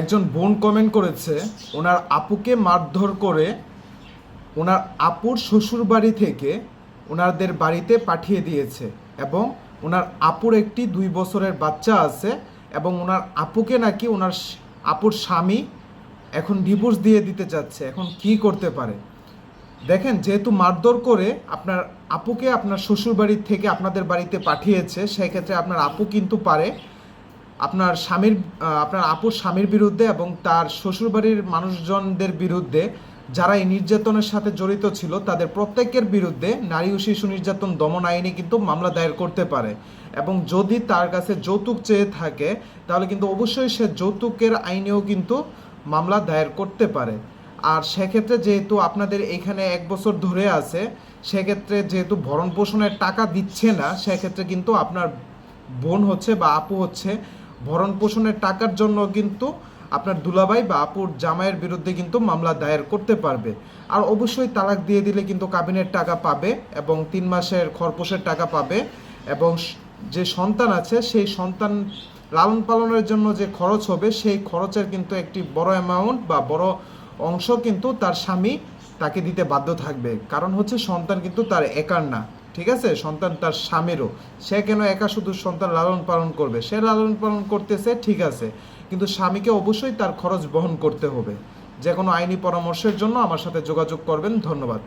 একজন বোন কমেন্ট করেছে, ওনার আপুকে মারধর করে ওনার আপুর শ্বশুর বাড়ি থেকে ওনাদের বাড়িতে পাঠিয়ে দিয়েছে এবং ওনার আপুর একটি দুই বছরের বাচ্চা আছে এবং ওনার আপুকে নাকি ওনার আপুর স্বামী এখন ডিভোর্স দিয়ে দিতে চাচ্ছে। এখন কি করতে পারে? দেখেন, যেহেতু মারধর করে আপনার আপুকে আপনার শ্বশুর বাড়ি থেকে আপনাদের বাড়িতে পাঠিয়েছে, সেক্ষেত্রে আপনার আপু কিন্তু পারে আপনার স্বামীর আপনার আপুর স্বামীর বিরুদ্ধে এবং তার শ্বশুরবাড়ির মানুষজনদের বিরুদ্ধে যারা এই নির্যাতনের সাথে জড়িত ছিল, তাদের প্রত্যেকের বিরুদ্ধে নারী ও শিশু নির্যাতন দমন আইনে কিন্তু মামলা দায়ের করতে পারে। এবং যদি তার কাছে যৌতুক চেয়ে থাকে, তাহলে কিন্তু অবশ্যই সে যৌতুকের আইনেও কিন্তু মামলা দায়ের করতে পারে। আর সেক্ষেত্রে যেহেতু আপনাদের এখানে এক বছর ধরে আছে, সেক্ষেত্রে যেহেতু ভরণ পোষণের টাকা দিচ্ছে না, সেক্ষেত্রে কিন্তু আপনার বোন হচ্ছে বা আপু হচ্ছে ভরণ পোষণের টাকার জন্য কিন্তু আপনার দুলাভাই বা আপুর জামাইয়ের বিরুদ্ধে কিন্তু মামলা দায়ের করতে পারবে। আর অবশ্যই তালাক দিয়ে দিলে কিন্তু কাবিনের টাকা পাবে এবং তিন মাসের খরপোশের টাকা পাবে এবং যে সন্তান আছে সেই সন্তান লালন পালনের জন্য যে খরচ হবে সেই খরচের কিন্তু একটি বড় অ্যামাউন্ট বা বড় অংশ কিন্তু তার স্বামী তাকে দিতে বাধ্য থাকবে। কারণ হচ্ছে সন্তান কিন্তু তার একার না। ঠিক আছে? সন্তান তার স্বামীরও। সে কেন একা শুধু সন্তান লালন পালন করবে? সে লালন পালন করতেছে, ঠিক আছে। কিন্তু স্বামীকে অবশ্যই তার খরচ বহন করতে হবে। যে কোনো আইনি পরামর্শের জন্য আমার সাথে যোগাযোগ করবেন। ধন্যবাদ।